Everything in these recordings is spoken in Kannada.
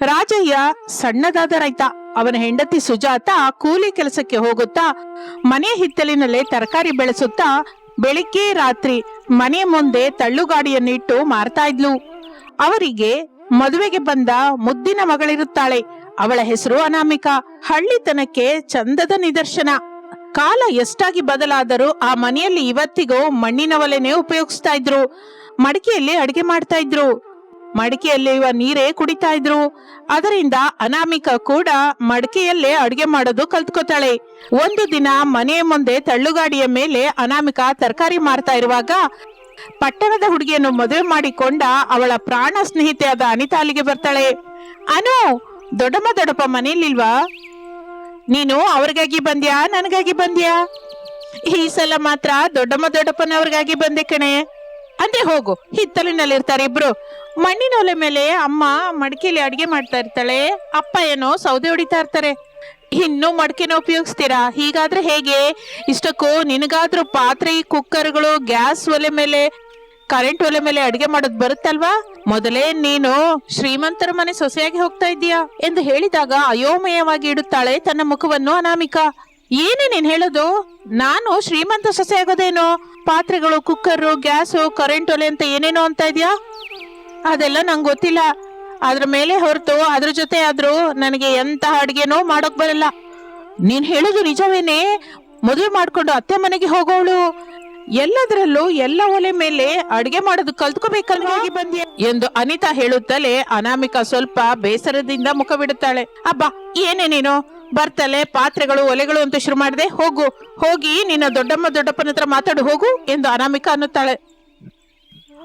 ರಾಜಯ್ಯ ಸಣ್ಣದಾದ ರೈತ. ಅವನ ಹೆಂಡತಿ ಸುಜಾತ ಕೂಲಿ ಕೆಲಸಕ್ಕೆ ಹೋಗುತ್ತಾ, ಮನೆ ಹಿತ್ತಲಿನಲ್ಲೇ ತರಕಾರಿ ಬೆಳೆಸುತ್ತಾ ಬೆಳಿಗ್ಗೆ ರಾತ್ರಿ ಮನೆ ಮುಂದೆ ತಳ್ಳುಗಾಡಿಯನ್ನಿಟ್ಟು ಮಾರ್ತಾ ಇದ್ಲು. ಅವರಿಗೆ ಮದುವೆಗೆ ಬಂದ ಮುದ್ದಿನ ಮಗಳಿರುತ್ತಾಳೆ. ಅವಳ ಹೆಸರು ಅನಾಮಿಕ. ಹಳ್ಳಿತನಕ್ಕೆ ಚಂದದ ನಿದರ್ಶನ. ಕಾಲ ಎಷ್ಟಾಗಿ ಬದಲಾದರೂ ಆ ಮನೆಯಲ್ಲಿ ಇವತ್ತಿಗೂ ಮಣ್ಣಿನ ಒಲೆನೇ ಉಪಯೋಗಿಸ್ತಾ ಇದ್ರು. ಮಡಿಕೆಯಲ್ಲಿ ಅಡಿಗೆ ಮಾಡ್ತಾ ಇದ್ರು. ಮಡಿಕೆಯಲ್ಲಿರುವ ನೀರೇ ಕುಡಿತಾ ಇದ್ರು. ಅದರಿಂದ ಅನಾಮಿಕ ಕೂಡ ಮಡಿಕೆಯಲ್ಲೇ ಅಡುಗೆ ಮಾಡೋದು ಕಲ್ತ್ಕೋತಾಳೆ. ಒಂದು ದಿನ ಮನೆಯ ಮುಂದೆ ತಳ್ಳುಗಾಡಿಯ ಮೇಲೆ ಅನಾಮಿಕ ತರಕಾರಿ ಮಾರ್ತಾ ಇರುವಾಗ ಪಟ್ಟಣದ ಹುಡುಗಿಯನ್ನು ಮದುವೆ ಮಾಡಿಕೊಂಡ ಅವಳ ಪ್ರಾಣ ಸ್ನೇಹಿತೆಯಾದ ಅನಿತಾ ಅಲ್ಲಿಗೆ ಬರ್ತಾಳೆ. ಅನು, ದೊಡ್ಡಮ್ಮ ದೊಡ್ಡಪ್ಪ ಮನೆಯಲ್ಲಿಲ್ವಾ? ನೀನು ಅವ್ರಿಗಾಗಿ ಬಂದ್ಯಾ, ನನಗಾಗಿ ಬಂದ್ಯಾ? ಈ ಸಲ ಮಾತ್ರ ದೊಡ್ಡಮ್ಮ ದೊಡ್ಡಪ್ಪನವ್ರಿಗಾಗಿ ಬಂದೆ ಕಣೆ. ಅಂದ್ರೆ ಹೋಗು. ಹಿತ್ತಲಿನಲ್ಲಿ ಇರ್ತಾರೆ ಇಬ್ರು. ಮಣ್ಣಿನ ಒಲೆ ಮೇಲೆ ಅಮ್ಮ ಮಡಕೆಲಿ ಅಡಿಗೆ ಮಾಡ್ತಾ ಇರ್ತಾಳೆ. ಅಪ್ಪ ಏನೋ ಸೌದೆ ಹೊಡಿತಾ ಇರ್ತಾರೆ. ಇನ್ನೂ ಮಡಕೆನ ಉಪಯೋಗಿಸ್ತೀರಾ? ಹೀಗಾದ್ರೆ ಹೇಗೆ? ಇಷ್ಟಕ್ಕೂ ನಿನಗಾದ್ರೂ ಪಾತ್ರೆ, ಕುಕ್ಕರ್ಗಳು, ಗ್ಯಾಸ್ ಒಲೆ ಮೇಲೆ, ಕರೆಂಟ್ ಒಲೆ ಮೇಲೆ ಅಡಿಗೆ ಮಾಡೋದು ಬರುತ್ತಲ್ವಾ? ಮೊದಲೇ ನೀನು ಶ್ರೀಮಂತರ ಮನೆ ಸೊಸೆಯಾಗಿ ಹೋಗ್ತಾ ಇದ್ದೀಯಾ? ಎಂದು ಹೇಳಿದಾಗ ಅಯೋಮಯವಾಗಿ ಇಡುತ್ತಾಳೆ ತನ್ನ ಮುಖವನ್ನು ಅನಾಮಿಕಾ. ಏನೇ ನೀನ್ ಹೇಳೋದು? ನಾನು ಶ್ರೀಮಂತ ಸೊಸೆ ಆಗೋದೇನು? ಪಾತ್ರೆಗಳು ಕುಕ್ಕರು ಗ್ಯಾಸು ಕರೆಂಟ್ ಒಲೆ ಅಂತ ಏನೇನೋ ಅಂತ ಇದೆಯಾ? ಅದೆಲ್ಲ ನಂಗೆ ಗೊತ್ತಿಲ್ಲ. ಅದ್ರ ಮೇಲೆ ಹೊರತು ಅದ್ರ ಜೊತೆ ಆದ್ರೂ ನನಗೆ ಎಂತಹ ಅಡುಗೆನೋ ಮಾಡೋಕ್ ಬರಲ್ಲ. ನೀನ್ ಹೇಳೋದು ನಿಜವೇನೆ? ಮದುವೆ ಮಾಡ್ಕೊಂಡು ಅತ್ತೆ ಮನೆಗೆ ಹೋಗೋಳು ಎಲ್ಲದರಲ್ಲೂ ಎಲ್ಲ ಒಲೆ ಮೇಲೆ ಅಡಿಗೆ ಮಾಡೋದು ಕಲ್ತ್ಕೋಬೇಕಲ್ವಾ? ಬಂದಿ ಎಂದು ಅನಿತಾ ಹೇಳುತ್ತಲೇ ಅನಾಮಿಕಾ ಸ್ವಲ್ಪ ಬೇಸರದಿಂದ ಮುಖ ಬಿಡುತ್ತಾಳೆ ಅಬ್ಬಾ ಏನೇ ನೀನು? ಬರ್ತಲೆ, ಪಾತ್ರೆಗಳು, ಒಲೆಗಳು ಅಂತ ಶುರು ಮಾಡಿದೆ. ಹೋಗು, ಹೋಗಿ ನಿನ್ನ ದೊಡ್ಡಮ್ಮ ದೊಡ್ಡಪ್ಪನ ಹತ್ರ ಮಾತಾಡು, ಹೋಗು ಎಂದು ಅನಾಮಿಕಾ ಅನ್ನುತ್ತಾಳೆ.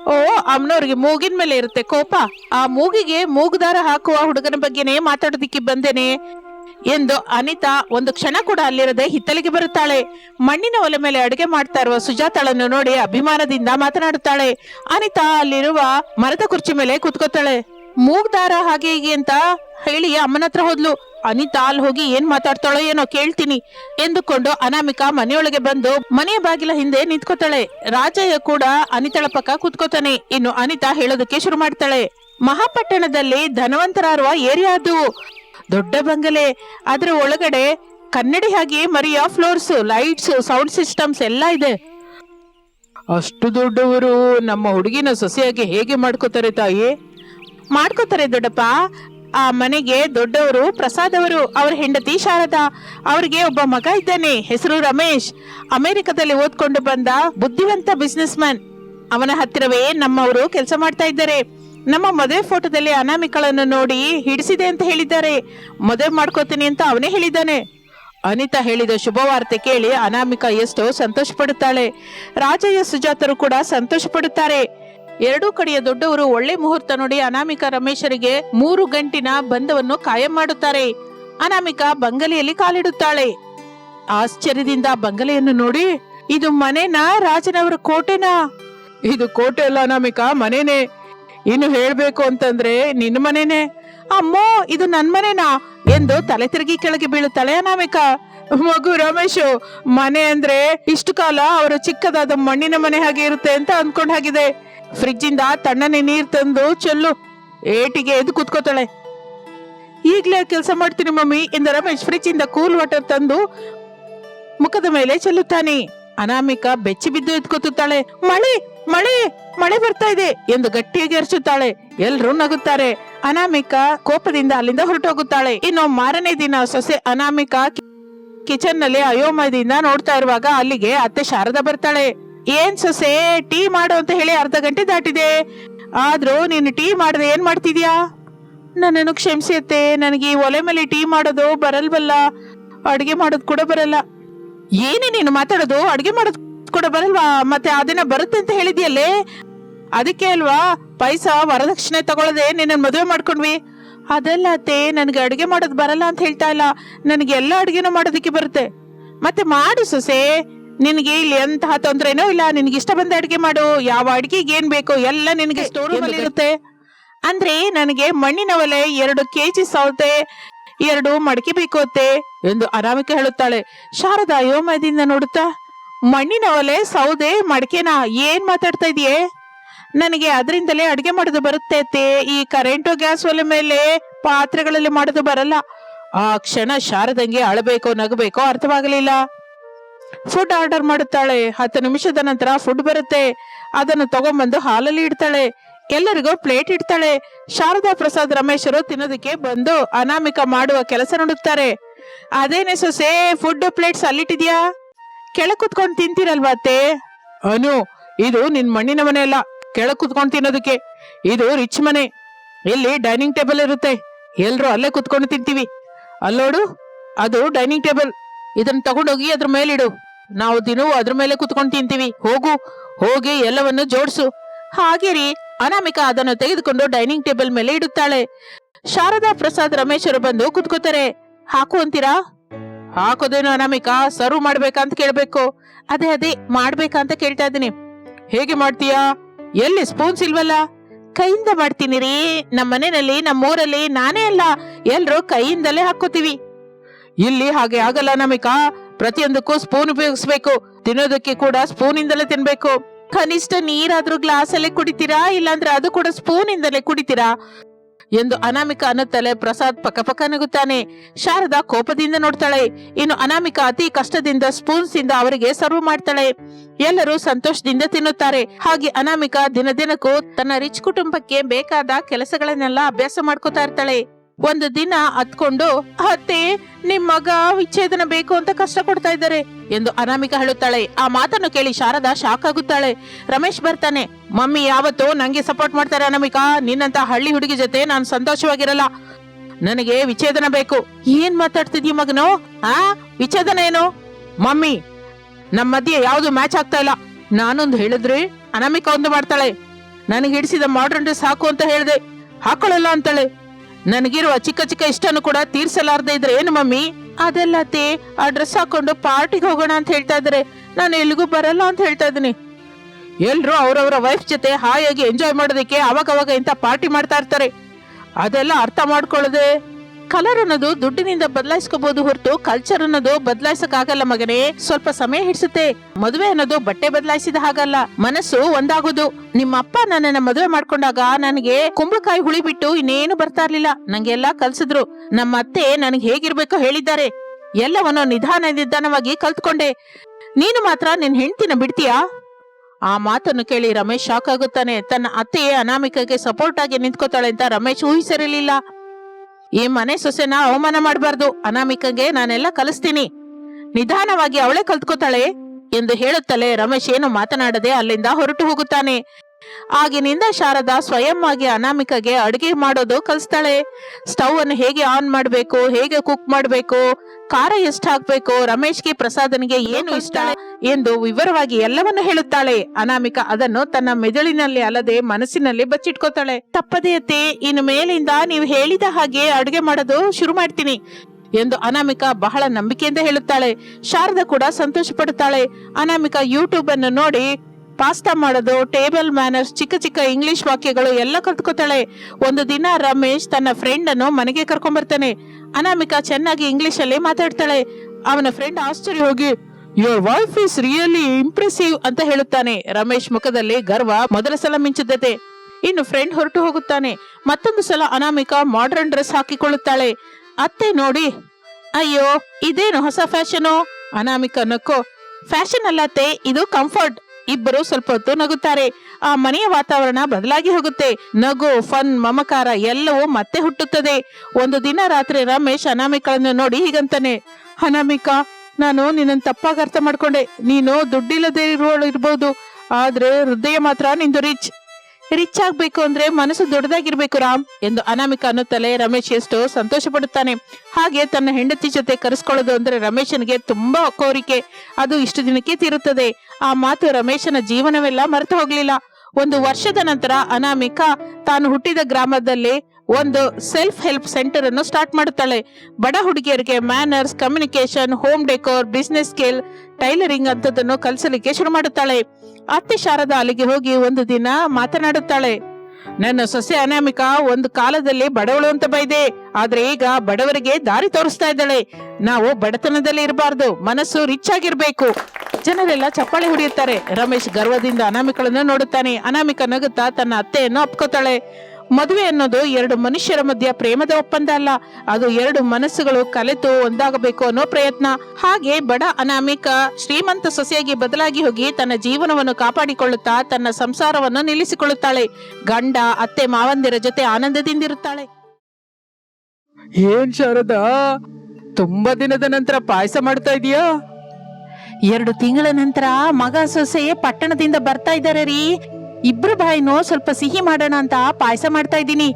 ಓ, ಅಮ್ಮನವ್ರಿಗೆ ಮೂಗಿನ ಮೇಲೆ ಇರುತ್ತೆ ಕೋಪ. ಆ ಮೂಗಿಗೆ ಮೂಗುದಾರ ಹಾಕುವ ಹುಡುಗನ ಬಗ್ಗೆನೇ ಮಾತಾಡೋದಿಕ್ಕೆ ಬಂದೇನೆ ಎಂದು ಅನಿತಾ ಒಂದು ಕ್ಷಣ ಕೂಡ ಅಲ್ಲಿರದೆ ಹಿತ್ತಲಿಗೆ ಬರುತ್ತಾಳೆ. ಮಣ್ಣಿನ ಒಲೆ ಮೇಲೆ ಅಡುಗೆ ಮಾಡ್ತಾ ಇರುವ ಸುಜಾತಳನ್ನು ನೋಡಿ ಅಭಿಮಾನದಿಂದ ಮಾತನಾಡುತ್ತಾಳೆ. ಅನಿತಾ ಅಲ್ಲಿರುವ ಮರದ ಕುರ್ಚಿ ಮೇಲೆ ಕೂತ್ಕೋತಾಳೆ. ಮೂಗ್ದಾರ ಹಾಗೆ ಹೀಗೆ ಅಂತ ಹೇಳಿ ಅಮ್ಮನ ಹತ್ರ ಹೋದ್ಲು. ಅನಿತಾ ಅಲ್ಲಿ ಹೋಗಿ ಏನ್ ಮಾತಾಡ್ತಾಳೋ ಏನೋ ಕೇಳ್ತೀನಿ ಎಂದುಕೊಂಡು ಅನಾಮಿಕಾ ಮನೆಯೊಳಗೆ ಬಂದು ಮನೆಯ ಬಾಗಿಲ ಹಿಂದೆ ನಿಂತ್ಕೋತಾಳೆ. ರಾಜಯ್ಯ ಕೂಡ ಅನಿತಾಳ ಪಕ್ಕ ಕುತ್ಕೋತಾನೆ. ಇನ್ನು ಅನಿತಾ ಹೇಳೋದಕ್ಕೆ ಶುರು ಮಾಡ್ತಾಳೆ. ಮಹಾಪಟ್ಟಣದಲ್ಲಿ ಧನವಂತರಾರುವ ಏರಿಯಾ ಅದು. ದೊಡ್ಡ ಬಂಗಲೆ. ಅದರ ಒಳಗಡೆ ಕನ್ನಡಿ ಹಾಗೆ ಮರಿಯ ಫ್ಲೋರ್ಸ್, ಲೈಟ್ಸ್, ಸೌಂಡ್ ಸಿಸ್ಟಮ್ಸ್ ಎಲ್ಲ ಇದೆ. ಅಷ್ಟು ದೊಡ್ಡವರು ನಮ್ಮ ಹುಡುಗಿನ ಸೊಸೆಯಾಗಿ ಹೇಗೆ ಮಾಡ್ಕೋತಾರೆ ತಾಯಿ? ಮಾಡ್ಕೋತಾರೆ ದೊಡ್ಡಪ್ಪ. ಆ ಮನೆಗೆ ದೊಡ್ಡವರು ಪ್ರಸಾದ್ ಅವರು ಅವ್ರ ಹೆಂಡತಿ ಶಾರದಾ. ಅವರಿಗೆ ಒಬ್ಬ ಮಗ ಇದ್ದಾನೆ, ಹೆಸರು ರಮೇಶ್. ಅಮೆರಿಕದಲ್ಲಿ ಓದ್ಕೊಂಡು ಬಂದ ಬುದ್ಧಿವಂತ ಬಿಸ್ನೆಸ್ ಮ್ಯಾನ್ ಅವನ ಹತ್ತಿರವೇ ನಮ್ಮವರು ಕೆಲಸ ಮಾಡ್ತಾ ಇದ್ದಾರೆ. ನಮ್ಮ ಮದುವೆ ಫೋಟೋದಲ್ಲಿ ಅನಾಮಿಕಳನ್ನು ನೋಡಿ ಹಿಡಿಸಿದೆ ಅಂತ ಹೇಳಿದ್ದಾರೆ. ಮದುವೆ ಮಾಡ್ಕೋತೀನಿ ಅಂತ ಅವನೇ ಹೇಳಿದ್ದಾನೆ. ಅನಿತಾ ಹೇಳಿದ ಶುಭವಾರ್ತೆ ಕೇಳಿ ಅನಾಮಿಕಾ ಎಷ್ಟೋ ಸಂತೋಷ ಪಡುತ್ತಾಳೆ ರಾಜಯ್ಯ ಸುಜಾತರು ಕೂಡ ಸಂತೋಷ ಪಡುತ್ತಾರೆ ಎರಡೂ ಕಡೆಯ ದೊಡ್ಡವರು ಒಳ್ಳೆ ಮುಹೂರ್ತ ನೋಡಿ ಅನಾಮಿಕಾ ರಮೇಶರಿಗೆ ಮೂರು ಗಂಟಿನ ಬಂಧವನ್ನು ಕಾಯಂ ಮಾಡುತ್ತಾರೆ. ಅನಾಮಿಕಾ ಬಂಗಲೆಯಲ್ಲಿ ಕಾಲಿಡುತ್ತಾಳೆ. ಆಶ್ಚರ್ಯದಿಂದ ಬಂಗಲೆಯನ್ನು ನೋಡಿ, ಇದು ಮನೆನಾ, ರಾಜನವರ ಕೋಟೆನಾ? ಇದು ಕೋಟೆ ಅಲ್ಲ ಅನಾಮಿಕಾ, ಮನೆನೇ. ಇನ್ನು ಹೇಳ್ಬೇಕು ಅಂತಂದ್ರೆ ನಿನ್ನ ಮನೆನೇ. ಅಮ್ಮೋ, ಇದು ನನ್ ಮನೆನಾ? ಎಂದು ತಲೆ ತಿರುಗಿ ಕೆಳಗೆ ಬೀಳುತ್ತಾಳೆ ಅನಾಮಿಕಾ. ಮಗು ರಮೇಶು, ಮನೆ ಅಂದ್ರೆ ಇಷ್ಟು ಕಾಲ ಅವರ ಚಿಕ್ಕದಾದ ಮಣ್ಣಿನ ಮನೆ ಹಾಗೆ ಇರುತ್ತೆ ಅಂತ ಅನ್ಕೊಂಡ್ ಹಾಗಿದೆ. ಫ್ರಿಜ್ ಇಂದ ತಣ್ಣನೆ ನೀರು ತಂದು ಚೆಲ್ಲು. ಏಟಿಗೆ ಎದ್ದು ಕುತ್ಕೋತಾಳೆ. ಈಗಲೇ ಕೆಲಸ ಮಾಡ್ತೀನಿ ಮಮ್ಮಿ ಎಂದ ರಮೇಶ್ ಫ್ರಿಜ್ಜಿಂದ ಕೂಲ್ ವಾಟರ್ ತಂದು ಮುಖದ ಮೇಲೆ ಚೆಲ್ಲುತ್ತಾನೆ. ಅನಾಮಿಕ ಬೆಚ್ಚಿ ಬಿದ್ದು ಎದ್ಕೋತಾಳೆ ಮಳೆ ಮಳೆ ಮಳೆ ಬರ್ತಾ ಇದೆ ಎಂದು ಗಟ್ಟಿಯಾಗಿ ಎರಚುತ್ತಾಳೆ ಎಲ್ಲರೂ ನಗುತ್ತಾರೆ. ಅನಾಮಿಕ ಕೋಪದಿಂದ ಅಲ್ಲಿಂದ ಹೊರಟೋಗುತ್ತಾಳೆ. ಇನ್ನು ಮಾರನೇ ದಿನ ಸೊಸೆ ಅನಾಮಿಕ ಕಿಚನ್ನಲ್ಲಿ ಅಯೋಮಯದಿಂದ ನೋಡ್ತಾ ಇರುವಾಗ ಅಲ್ಲಿಗೆ ಅತ್ತೆ ಶಾರದಾ ಬರ್ತಾಳೆ. ಏನ್ ಸೊಸೆ, ಟೀ ಮಾಡು ಅಂತ ಹೇಳಿ ಅರ್ಧ ಗಂಟೆ ದಾಟಿದೆ. ಆದ್ರೂ ನೀನು ಟೀ ಮಾಡದೆ ಏನ್ ಮಾಡ್ತಿದ್ಯಾ? ನನ್ನನ್ನು ಕ್ಷಮಿಸಿ ಅತ್ತೆ ನನಗೆ ಈ ಒಲೆ ಮೇಲೆ ಟೀ ಮಾಡೋದು ಬರಲ್ವಲ್ಲ. ಅಡುಗೆ ಮಾಡೋದು ಕೂಡ ಬರಲ್ಲ. ಏನೇ ನೀನು ಮಾತಾಡೋದು, ಅಡುಗೆ ಮಾಡೋದು ಕೂಡ ಬರಲ್ವಾ? ಮತ್ತೆ ಆ ದಿನ ಬರುತ್ತೆ ಅಂತ ಹೇಳಿದ್ಯಲ್ಲೇ? ಅದಕ್ಕೆ ಅಲ್ವಾ? ಪೈಸ ವರದಕ್ಷಿಣೆ ತಗೊಳ್ಳದೆ ನಿನ್ನ ಮದುವೆ ಮಾಡ್ಕೊಂಡ್ವಿ. ಅದಲ್ಲ ಅತ್ತೆ, ನನಗೆ ಅಡುಗೆ ಮಾಡೋದು ಬರಲ್ಲ ಅಂತ ಹೇಳ್ತಾ ಇಲ್ಲ. ನನಗೆ ಎಲ್ಲ ಅಡುಗೆನೂ ಮಾಡೋದಕ್ಕೆ ಬರುತ್ತೆ. ಮತ್ತೆ ಮಾಡು ಸೊಸೆ. ನಿನಗೆ ಇಲ್ಲಿ ಎಂತಹ ತೊಂದ್ರೆನೂ ಇಲ್ಲ. ನಿನಗೆ ಇಷ್ಟ ಬಂದ ಅಡುಗೆ ಮಾಡು. ಯಾವ ಅಡುಗೆಗೆ ಏನು ಬೇಕು ಎಲ್ಲ ನಿನಗೆ ಸ್ಟೋರ್ ರೂಮಲ್ಲಿ ಇರುತ್ತೆ. ಅಂದ್ರೆ ನನಗೆ ಮಣ್ಣಿನ ಒಲೆ ಎರಡು ಕೆಜಿ ಸೌತೆ ಎರಡು ಮಡಕೆ ಬೇಕು ಅತ್ತೆ ಎಂದು ಆರಾಮಕ್ಕೆ ಹೇಳುತ್ತಾಳೆ. ಶಾರದಾ ಅಯೋಮಯದಿಂದ ನೋಡುತ್ತಾ ಮಣ್ಣಿನ ಒಲೆ ಸೌದೆ ಮಡಕೆನಾ? ಏನ್ ಮಾತಾಡ್ತಾ ಇದೆಯೇ? ನನಗೆ ಅದರಿಂದಲೇ ಅಡುಗೆ ಮಾಡೋದು ಬರುತ್ತೆ ಅತ್ತೆ. ಈ ಕರೆಂಟು ಗ್ಯಾಸ್ ಒಲೆ ಮೇಲೆ ಪಾತ್ರೆಗಳಲ್ಲಿ ಮಾಡೋದು ಬರಲ್ಲ. ಆ ಕ್ಷಣ ಶಾರದಂಗೆ ಅಳಬೇಕೋ ನಗಬೇಕೋ ಅರ್ಥವಾಗಲಿಲ್ಲ. ಫುಡ್ ಆರ್ಡರ್ ಮಾಡುತ್ತಾಳೆ. ಹತ್ತು ನಿಮಿಷದ ನಂತರ ಫುಡ್ ಬರುತ್ತೆ. ಅದನ್ನು ತಗೊಂಬಂದು ಹಾಲಲ್ಲಿ ಇಡ್ತಾಳೆ. ಎಲ್ಲರಿಗೂ ಪ್ಲೇಟ್ ಇಡ್ತಾಳೆ. ಶಾರದಾ ಪ್ರಸಾದ್ ರಮೇಶರು ತಿನ್ನೋದಕ್ಕೆ ಬಂದು ಅನಾಮಿಕ ಮಾಡುವ ಕೆಲಸ ನೋಡುತ್ತಾರೆ. ಅದೇನೆ ಸೊಸೆ ಫುಡ್ ಪ್ಲೇಟ್ಸ್ ಅಲ್ಲಿಟ್ಟಿದ್ಯಾ? ಕೆಳ ಕುತ್ಕೊಂಡು ತಿಂತೀರಲ್ವಾ ಅತ್ತೆ? ಅನು, ಇದು ನಿನ್ ಮಣ್ಣಿನ ಮನೆ ಅಲ್ಲ. ಕೆಳ ಕುತ್ಕೊಂಡು ತಿನ್ನೋದಕ್ಕೆ. ಇದು ರಿಚ್ ಮನೆ. ಇಲ್ಲಿ ಡೈನಿಂಗ್ ಟೇಬಲ್ ಇರುತ್ತೆ. ಎಲ್ರು ಅಲ್ಲೇ ಕುತ್ಕೊಂಡು ತಿಂತೀವಿ. ಅಲ್ಲೋಡು, ಅದು ಡೈನಿಂಗ್ ಟೇಬಲ್ ಇದನ್ನ ತಗೊಂಡೋಗಿ ಅದ್ರ ಮೇಲಿಡು ನಾವು ದಿನವೂ ಅದ್ರ ಮೇಲೆ ಕುತ್ಕೊಂಡು ತಿಂತೀವಿ. ಹೋಗು. ಹೋಗಿ ಎಲ್ಲವನ್ನು ಜೋಡಿಸು. ಹಾಗೆ ರೀ. ಅನಾಮಿಕಾ ಅದನ್ನು ತೆಗೆದುಕೊಂಡು ಡೈನಿಂಗ್ ಟೇಬಲ್ ಮೇಲೆ ಇಡುತ್ತಾಳೆ. ಶಾರದಾ ಪ್ರಸಾದ್ ರಮೇಶರು ಬಂದು ಕುತ್ಕೋತಾರೆ. ಹಾಕು ಅಂತೀರಾ? ಹಾಕೋದೇನು ಅನಾಮಿಕಾ? ಸರ್ವ್ ಮಾಡ್ಬೇಕಂತ ಕೇಳ್ಬೇಕು. ಅದೇ ಅದೇ, ಮಾಡ್ಬೇಕಂತ ಕೇಳ್ತಾ ಇದ್ದೀನಿ. ಹೇಗೆ ಮಾಡ್ತೀಯಾ? ಎಲ್ಲಿ? ಸ್ಪೂನ್ಸ್ ಇಲ್ವಲ್ಲ? ಕೈಯಿಂದ ಮಾಡ್ತೀನಿ ರೀ. ನಮ್ಮ ಮನೆಯಲ್ಲಿ ನಮ್ಮ ಊರಲ್ಲಿ ನಾನೇ ಅಲ್ಲ. ಎಲ್ರು ಕೈಯಿಂದಲೇ ಹಾಕೋತೀವಿ ಇಲ್ಲಿ ಹಾಗೆ ಆಗಲ್ಲ ನಮಿಕಾ. ಪ್ರತಿಯೊಂದಕ್ಕೂ ಸ್ಪೂನ್ ಉಪಯೋಗಿಸ್ಬೇಕು. ತಿನ್ನೋದಕ್ಕೆ ಕೂಡ ಸ್ಪೂನ್ ಇಂದಲೇ ತಿನ್ಬೇಕು. ಕನಿಷ್ಠ ನೀರಾದ್ರೂ ಗ್ಲಾಸ್ ಅಲ್ಲೇ ಕುಡಿತೀರಾ? ಇಲ್ಲಾಂದ್ರೆ ಅದು ಕೂಡ ಸ್ಪೂನ್ ಇಂದಲೇ ಕುಡಿತೀರಾ? ಎಂದು ಅನಾಮಿಕ ಅನ್ನುತ್ತಲೇ ಪ್ರಸಾದ್ ಪಕ್ಕ ಪಕ್ಕ ನಗುತ್ತಾನೆ. ಶಾರದಾ ಕೋಪದಿಂದ ನೋಡ್ತಾಳೆ. ಇನ್ನು ಅನಾಮಿಕ ಅತಿ ಕಷ್ಟದಿಂದ ಸ್ಪೂನ್ಸ್ ಇಂದ ಅವರಿಗೆ ಸರ್ವ್ ಮಾಡ್ತಾಳೆ. ಎಲ್ಲರೂ ಸಂತೋಷದಿಂದ ತಿನ್ನುತ್ತಾರೆ. ಹಾಗೆ ಅನಾಮಿಕ ದಿನ ದಿನಕ್ಕೂ ತನ್ನ ರಿಚ್ ಕುಟುಂಬಕ್ಕೆ ಬೇಕಾದ ಕೆಲಸಗಳನ್ನೆಲ್ಲ ಅಭ್ಯಾಸ ಮಾಡ್ಕೋತಾ ಇರ್ತಾಳೆ. ಒಂದು ದಿನ ಅತ್ಕೊಂಡು, ಅತ್ತೆ, ನಿಮ್ ಮಗ ವಿಚ್ಛೇದನ ಬೇಕು ಅಂತ ಕಷ್ಟ ಕೊಡ್ತಾ ಇದ್ದಾರೆ ಎಂದು ಅನಾಮಿಕ ಹೇಳುತ್ತಾಳೆ. ಆ ಮಾತನ್ನು ಕೇಳಿ ಶಾರದಾ ಶಾಕ್ ಆಗುತ್ತಾಳೆ. ರಮೇಶ್ ಬರ್ತಾನೆ. ಮಮ್ಮಿ, ಯಾವತ್ತು ನಂಗೆ ಸಪೋರ್ಟ್ ಮಾಡ್ತಾರೆ ಅನಾಮಿಕಾ. ನಿನ್ನಂತ ಹಳ್ಳಿ ಹುಡುಗಿ ಜೊತೆ ನಾನು ಸಂತೋಷವಾಗಿರಲ್ಲ. ನನಗೆ ವಿಚ್ಛೇದನ ಬೇಕು. ಏನ್ ಮಾತಾಡ್ತಿದ್ಯ ಮಗನು? ಆ? ವಿಚ್ಛೇದನ ಏನು? ಮಮ್ಮಿ ನಮ್ಮ ಮಧ್ಯೆ ಯಾವ್ದು ಮ್ಯಾಚ್ ಆಗ್ತಾ ಇಲ್ಲ. ನಾನೊಂದು ಹೇಳಿದ್ರಿ ಅನಾಮಿಕಾ ಒಂದು ಮಾಡ್ತಾಳೆ. ನನಗೆ ಹಿಡಿಸಿದ ಮಾಡ್ರನ್ ಡ್ರೆಸ್ ಹಾಕು ಅಂತ ಹೇಳಿದೆ. ಹಾಕೊಳ್ಳಲ್ಲ ಅಂತಾಳೆ. ನನಗಿರುವ ಚಿಕ್ಕ ಚಿಕ್ಕ ಇಷ್ಟನ್ನು ಕೂಡ ತೀರ್ಸಲಾರ್ದೆ ಇದ್ರೆ ಏನು ಮಮ್ಮಿ? ಅದೆಲ್ಲ ತೇ ಆ ಡ್ರೆಸ್ ಹಾಕೊಂಡು ಪಾರ್ಟಿಗೆ ಹೋಗೋಣ ಅಂತ ಹೇಳ್ತಾ ಇದ್ರೆ. ನಾನು ಎಲ್ಲಿಗೂ ಬರಲ್ಲ ಅಂತ ಹೇಳ್ತಾ ಇದ್ದೀನಿ. ಎಲ್ರು ಅವ್ರವ್ರ ವೈಫ್ ಜೊತೆ ಹಾಯಾಗಿ ಎಂಜಾಯ್ ಮಾಡೋದಕ್ಕೆ ಅವಾಗ ಅವಾಗ ಇಂಥ ಪಾರ್ಟಿ ಮಾಡ್ತಾ ಇರ್ತಾರೆ. ಅದೆಲ್ಲ ಅರ್ಥ ಮಾಡ್ಕೊಳ್ಳದೆ ಕಲರ್ ಅನ್ನೋದು ದುಡ್ಡಿನಿಂದ ಬದಲಾಯಿಸ್ಕೋಬಹುದು ಹೊರತು ಕಲ್ಚರ್ ಅನ್ನೋದು ಬದಲಾಯಿಸಕ್ಕಾಗಲ್ಲ ಮಗನೇ. ಸ್ವಲ್ಪ ಸಮಯ ಹಿಡಿಸುತ್ತೆ. ಮದುವೆ ಅನ್ನೋದು ಬಟ್ಟೆ ಬದಲಾಯಿಸಿದ ಹಾಗಲ್ಲ. ಮನಸ್ಸು ಒಂದಾಗೋದು. ನಿಮ್ಮ ಅಪ್ಪ ನನ್ನನ್ನ ಮದುವೆ ಮಾಡ್ಕೊಂಡಾಗ ನನಗೆ ಕುಂಬಳಕಾಯಿ ಹುಳಿ ಬಿಟ್ಟು ಇನ್ನೇನು ಬರ್ತಾ ಇರ್ಲಿಲ್ಲ. ನಂಗೆಲ್ಲ ಕಲ್ಸಿದ್ರು. ನಮ್ಮ ಅತ್ತೆ ನನಗೆ ಹೇಗಿರ್ಬೇಕು ಹೇಳಿದ್ದಾರೆ. ಎಲ್ಲವನ್ನೂ ನಿಧಾನ ನಿಧಾನವಾಗಿ ಕಲ್ತ್ಕೊಂಡೆ. ನೀನು ಮಾತ್ರ ನಿನ್ ಹೆಂಡ್ತಿನ ಬಿಡ್ತೀಯಾ? ಆ ಮಾತನ್ನು ಕೇಳಿ ರಮೇಶ್ ಶಾಕ್ ಆಗುತ್ತಾನೆ. ತನ್ನ ಅತ್ತೆಯೇ ಅನಾಮಿಕಗೆ ಸಪೋರ್ಟ್ ಆಗಿ ನಿಂತ್ಕೋತಾಳೆ ಅಂತ ರಮೇಶ್ ಊಹಿಸಿರಲಿಲ್ಲ. ಈ ಮನೆ ಸೊಸೆನ ಅವಮಾನ ಮಾಡಬಾರ್ದು. ಅನಾಮಿಕಗೆ ನಾನೆಲ್ಲ ಕಲಿಸ್ತೀನಿ. ನಿಧಾನವಾಗಿ ಅವಳೇ ಕಲ್ತ್ಕೋತಾಳೆ ಎಂದು ಹೇಳುತ್ತಲೇ ರಮೇಶ್ ಏನು ಮಾತನಾಡದೆ ಅಲ್ಲಿಂದ ಹೊರಟು ಹೋಗುತ್ತಾನೆ. ಆಗಿನಿಂದ ಶಾರದಾ ಸ್ವಯಂ ಆಗಿ ಅನಾಮಿಕಗೆ ಅಡುಗೆ ಮಾಡೋದು ಕಲಿಸ್ತಾಳೆ. ಸ್ಟವ್ ಅನ್ನು ಹೇಗೆ ಆನ್ ಮಾಡಬೇಕು, ಹೇಗೆ ಕುಕ್ ಮಾಡಬೇಕು, ಖಾರ ಎಷ್ಟು ಹಾಕ್ಬೇಕು, ರಮೇಶ್ಗೆ ಪ್ರಸಾದನಿಗೆ ಏನು ಇಷ್ಟ ಎಂದು ವಿವರವಾಗಿ ಎಲ್ಲವನ್ನು ಹೇಳುತ್ತಾಳೆ. ಅನಾಮಿಕ ಅದನ್ನು ತನ್ನ ಮೆದುಳಿನಲ್ಲಿ ಅಲ್ಲದೆ ಮನಸ್ಸಿನಲ್ಲಿ ಬಚ್ಚಿಟ್ಕೋತಾಳೆ. ತಪ್ಪದೇ ಅತ್ತೆ, ಇನ್ನು ಮೇಲಿಂದ ನೀವು ಹೇಳಿದ ಹಾಗೆ ಅಡುಗೆ ಮಾಡೋದು ಶುರು ಮಾಡ್ತೀನಿ ಎಂದು ಅನಾಮಿಕ ಬಹಳ ನಂಬಿಕೆಯಿಂದ ಹೇಳುತ್ತಾಳೆ. ಶಾರದಾ ಕೂಡ ಸಂತೋಷ ಪಡುತ್ತಾಳೆ ಅನಾಮಿಕ ಯೂಟ್ಯೂಬ್ ಅನ್ನು ನೋಡಿ ಪಾಸ್ತಾ ಮಾಡೋದು, ಟೇಬಲ್ ಮ್ಯಾನರ್ಸ್, ಚಿಕ್ಕ ಚಿಕ್ಕ ಇಂಗ್ಲಿಷ್ ವಾಕ್ಯಗಳು ಎಲ್ಲ ಕಲ್ತ್ಕೋತಾಳೆ. ಒಂದು ದಿನ ರಮೇಶ್ ತನ್ನ ಫ್ರೆಂಡ್ ಅನ್ನು ಮನೆಗೆ ಕರ್ಕೊಂಡ್ ಬರ್ತಾನೆ. ಅನಾಮಿಕಾ ಚೆನ್ನಾಗಿ ಇಂಗ್ಲಿಷ್ ಅಲ್ಲಿ ಮಾತಾಡ್ತಾಳೆ. ಅವನ ಫ್ರೆಂಡ್ ಆಶ್ಚರ್ಯ ಹೋಗಿ your wife is really impressive ಅಂತ ಹೇಳುತ್ತಾನೆ. ರಮೇಶ್ ಮುಖದಲ್ಲಿ ಗರ್ವ ಮೊದಲ ಸಲ ಮಿಂಚಿದ್ದತೆ ಇನ್ನು ಫ್ರೆಂಡ್ ಹೊರಟು ಹೋಗುತ್ತಾನೆ. ಮತ್ತೊಂದು ಸಲ ಅನಾಮಿಕಾ ಮಾಡರ್ನ್ ಡ್ರೆಸ್ ಹಾಕಿಕೊಳ್ಳುತ್ತಾಳೆ. ಅತ್ತೆ ನೋಡಿ. ಅಯ್ಯೋ, ಇದೇನು ಹೊಸ ಫ್ಯಾಷನು ಅನಾಮಿಕಾ ನಕ್ಕೋ ಫ್ಯಾಷನ್ ಅಲ್ಲತ್ತೆ ಇದು ಕಂಫರ್ಟ್ ಇಬ್ಬರು ಸ್ವಲ್ಪ ಹೊತ್ತು ನಗುತ್ತಾರೆ. ಆ ಮನೆಯ ವಾತಾವರಣ ಬದಲಾಗಿ ಹೋಗುತ್ತೆ. ನಗು, ಫನ್, ಮಮಕಾರ ಎಲ್ಲವೂ ಮತ್ತೆ ಹುಟ್ಟುತ್ತದೆ. ಒಂದು ದಿನ ರಾತ್ರಿ ರಮೇಶ್ ಅನಾಮಿಕಳನ್ನು ನೋಡಿ ಹೀಗಂತಾನೆ, ಅನಾಮಿಕಾ, ನಾನು ನಿನ್ನನ್ನು ತಪ್ಪಾಗಿ ಅರ್ಥ ಮಾಡ್ಕೊಂಡೆ. ನೀನು ದುಡ್ಡಿಲ್ಲದೆ ಇರುವಳು ಇರ್ಬೋದು. ಆದ್ರೆ ಹೃದಯ ಮಾತ್ರ ನಿಂದು ರಿಚ್. ರಿಚ್ ಆಗ್ಬೇಕು ಅಂದ್ರೆ ಮನಸ್ಸು ದೊಡ್ಡದಾಗಿರ್ಬೇಕು ರಾಮ್ ಎಂದು ಅನಾಮಿಕ ಅನ್ನುತ್ತಲೇ ರಮೇಶ್ ಎಷ್ಟು ಸಂತೋಷ ಪಡುತ್ತಾನೆ ಹಾಗೆ ತನ್ನ ಹೆಂಡತಿ ಜೊತೆ ಕರೆಸ್ಕೊಳ್ಳೋದು ಅಂದ್ರೆ ರಮೇಶನಿಗೆ ತುಂಬಾ ಕೋರಿಕೆ ಅದು ಇಷ್ಟು ದಿನಕ್ಕೆ ತೀರುತ್ತದೆ. ಆ ಮಾತು ರಮೇಶನ ಜೀವನವೆಲ್ಲ ಮರೆತು ಹೋಗ್ಲಿಲ್ಲ. ಒಂದು ವರ್ಷದ ನಂತರ ಅನಾಮಿಕ ತಾನು ಹುಟ್ಟಿದ ಗ್ರಾಮದಲ್ಲಿ ಒಂದು ಸೆಲ್ಫ್ ಹೆಲ್ಪ್ ಸೆಂಟರ್ ಅನ್ನು ಸ್ಟಾರ್ಟ್ ಮಾಡುತ್ತಾಳೆ. ಬಡ ಹುಡುಗಿಯರಿಗೆ manners communication home decor business skill tailoring ಅಂತದನ್ನು ಕಲಿಸಲಿಕ್ಕೆ ಶುರು ಮಾಡುತ್ತಾಳೆ. ಅತ್ತೆ ಶಾರದಾ ಅಲ್ಲಿಗೆ ಹೋಗಿ ಒಂದು ದಿನ ಮಾತನಾಡುತ್ತಾಳೆ, ನನ್ನ ಸೊಸೆ ಅನಾಮಿಕ ಒಂದು ಕಾಲದಲ್ಲಿ ಬಡವಳು ಅಂತ ಬೈದೆ, ಆದ್ರೆ ಈಗ ಬಡವರಿಗೆ ದಾರಿ ತೋರಿಸ್ತಾ ಇದ್ದಾಳೆ. ನಾವು ಬಡತನದಲ್ಲಿ ಇರಬಾರ್ದು, ಮನಸ್ಸು ರಿಚ್ ಆಗಿರ್ಬೇಕು. ಜನರೆಲ್ಲ ಚಪ್ಪಾಳೆ ಹೊಡೆಯುತ್ತಾರೆ. ರಮೇಶ್ ಗರ್ವದಿಂದ ಅನಾಮಿಕಳನ್ನು ನೋಡುತ್ತಾನೆ. ಅನಾಮಿಕ ನಗುತ್ತಾ ತನ್ನ ಅತ್ತೆಯನ್ನು ಅಪ್ಕೋತಾಳೆ ಮದುವೆ ಅನ್ನೋದು ಎರಡು ಮನುಷ್ಯರ ಮಧ್ಯ ಪ್ರೇಮದ ಒಪ್ಪಂದ ಅಲ್ಲ. ಅದು ಎರಡು ಮನಸ್ಸುಗಳು ಕಲೆತು ಒಂದಾಗಬೇಕು ಅನ್ನೋ ಪ್ರಯತ್ನ. ಹಾಗೆ ಬಡ ಅನಾಮಿಕ ಶ್ರೀಮಂತ ಸೊಸೆಯಾಗಿ ಬದಲಾಗಿ ಹೋಗಿ ತನ್ನ ಜೀವನವನ್ನು ಕಾಪಾಡಿಕೊಳ್ಳುತ್ತಾ ತನ್ನ ಸಂಸಾರವನ್ನು ನಿಲ್ಲಿಸಿಕೊಳ್ಳುತ್ತಾಳೆ. ಗಂಡ ಅತ್ತೆ ಮಾವಂದಿರ ಜೊತೆ ಆನಂದದಿಂದಿರುತ್ತಾಳೆ. ಏನ್ ಶಾರದ? ತುಂಬಾ ದಿನದ ನಂತರ ಪಾಯಸ ಮಾಡ್ತಾ ಇದೀಯಾ? ಎರಡು ತಿಂಗಳ ನಂತರ ಮಗ ಸೊಸೆ ಪಟ್ಟಣದಿಂದ ಬರ್ತಾ ಇದ್ದಾರೆ ರೀ. ಇಬ್ರು ಬಾಯಿನೋ ಸ್ವಲ್ಪ ಸಿಹಿ ಮಾಡೋಣ ಅಂತ ಪಾಯಸ ಮಾಡ್ತಾ ಇದ್ದೀನಿ.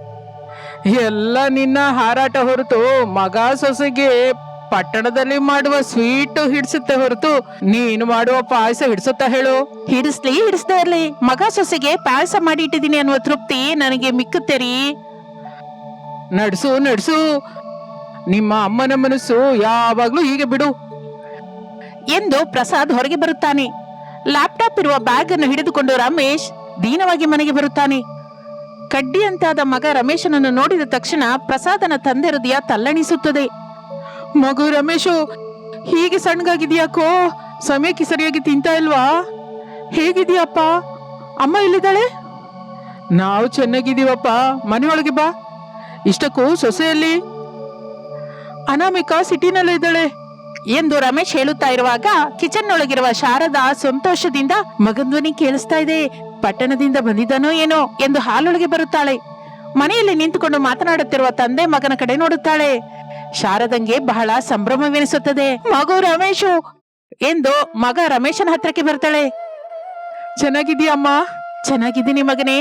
ಎಲ್ಲ ನಿನ್ನ ಹಾರಾಟ ಹೊರತು ಮಗ ಸೊಸೆಗೆ ಪಟ್ಟಣದಲ್ಲಿ ಮಾಡುವ ಸ್ವೀಟ್ ಹಿಡಿಸುತ್ತೆ ಹೊರತು ನೀನು ಮಾಡುವ ಪಾಯಸ ಹಿಡಿಸುತ್ತಾ ಹೇಳು. ಹಿಡಿಸ್ಲಿ ಹಿಡಿಸ್ತಾ ಇರ್ಲಿ. ಮಗ ಸೊಸೆಗೆ ಪಾಯಸ ಮಾಡಿ ಇಟ್ಟಿದ್ದೀನಿ ಅನ್ನುವ ತೃಪ್ತಿ ನನಗೆ ಮಿಕ್ಕುತ್ತೆ ರೀ. ನಡ್ಸು ನಡ್ಸು. ನಿಮ್ಮ ಅಮ್ಮನ ಮನಸ್ಸು ಯಾವಾಗ್ಲೂ ಹೀಗೆ ಬಿಡು. ಎಂದು ಪ್ರಸಾದ್ ಹೊರಗೆ ಬರುತ್ತಾನೆ. ಲ್ಯಾಪ್ಟಾಪ್ ಇರುವ ಬ್ಯಾಗ್ ಅನ್ನು ಹಿಡಿದುಕೊಂಡು ರಮೇಶ್ ದೀನವಾಗಿ ಮನೆಗೆ ಬರುತ್ತಾನೆ. ಕಡ್ಡಿಯಂತಾದ ಮಗ ರಮೇಶನನ್ನು ನೋಡಿದ ತಕ್ಷಣ ಪ್ರಸಾದನ ತಂದೆ ಹೃದಯ ತಲ್ಲಣಿಸುತ್ತದೆ. ಮಗು ರಮೇಶು, ಹೀಗೆ ಸಣ್ಣಗಾಗಿದ್ಯಾಕೋ? ಸಮಯಕ್ಕೆ ಸರಿಯಾಗಿ ತಿಂತಾ ಇಲ್ವಾ? ಹೇಗಿದೀಯಪ್ಪ? ಅಮ್ಮ ಇಲ್ಲಿದ್ದಾಳೆ ನಾವು ಚೆನ್ನಾಗಿದ್ದೀವಪ್ಪ. ಮನೆಯೊಳಗೆ ಬಾ. ಇಷ್ಟಕ್ಕೂ ಸೊಸೆಯಲ್ಲಿ? ಅನಾಮಿಕಾ ಸಿಟಿನಲ್ಲೇ ಇದ್ದಾಳೆ. ಎಂದು ರಮೇಶ್ ಹೇಳುತ್ತಾ ಇರುವಾಗ ಕಿಚನ್ ಒಳಗಿರುವ ಶಾರದಾ ಸಂತೋಷದಿಂದ ಮಗನ್ ಧ್ವನಿ ಕೇಳಿಸ್ತಾ ಇದೆ. ಪಟ್ಟಣದಿಂದ ಬಂದಿದ್ದಾನೋ ಏನೋ ಎಂದು ಹಾಲೊಳಗೆ ಬರುತ್ತಾಳೆ. ಮನೆಯಲ್ಲಿ ನಿಂತುಕೊಂಡು ಮಾತನಾಡುತ್ತಿರುವ ತಂದೆ ಮಗನ ಕಡೆ ನೋಡುತ್ತಾಳೆ. ಶಾರದಂಗೆ ಬಹಳ ಸಂಭ್ರಮವೆನಿಸುತ್ತದೆ. ಮಗು ರಮೇಶು ಎಂದು ಮಗ ರಮೇಶನ ಹತ್ರಕ್ಕೆ ಬರ್ತಾಳೆ ಚೆನ್ನಾಗಿದೀಯಮ್ಮ ಚೆನ್ನಾಗಿದ್ದೀನಿ ಮಗನೇ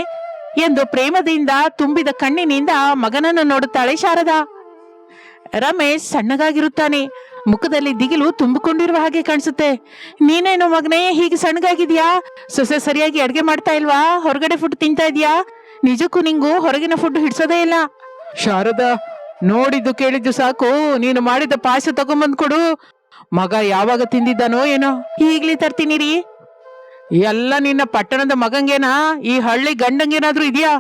ಎಂದು ಪ್ರೇಮದಿಂದ ತುಂಬಿದ ಕಣ್ಣಿನಿಂದ ಮಗನನ್ನು ನೋಡುತ್ತಾಳೆ ಶಾರದಾ. ರಮೇಶ್ ಸಣ್ಣಗಾಗಿರುತ್ತಾನೆ. ಮುಖದಲ್ಲಿ ದಿಗಿಲು ತುಂಬಿಕೊಂಡಿರುವ ಹಾಗೆ ಕಾಣಿಸುತ್ತೆ. ನೀನೇನು ಮಗನೇ, ಹೀಗೆ ಸಣ್ಣಗಾಗಿದ್ಯಾ? ಸೊಸೆ ಸರಿಯಾಗಿ ಅಡ್ಗೆ ಮಾಡ್ತಾ ಇಲ್ವಾ? ಹೊರಗಡೆ ಫುಡ್ ತಿಂತಾ ಇದೀಯಾ? ನಿಜಕ್ಕೂ ನಿಂಗೂ ಹೊರಗಿನ ಫುಡ್ ಹಿಡ್ಸೋದೇ ಇಲ್ಲ. ಶಾರದಾ, ನೋಡಿದ್ದು ಕೇಳಿದ್ದು ಸಾಕು. ನೀನು ಮಾಡಿದ ಪಾಯಸ ತಗೊಂಬಂದ್ ಕೊಡು. ಮಗ ಯಾವಾಗ ತಿಂದಿದ್ದಾನೋ ಏನೋ. ಈಗ್ಲಿ ತರ್ತೀನಿ ರೀ ಎಲ್ಲ ನಿನ್ನ ಪಟ್ಟಣದ ಮಗಂಗೇನಾ? ಈ ಹಳ್ಳಿ ಗಂಡಂಗೇನಾದ್ರೂ ಇದೆಯಾ?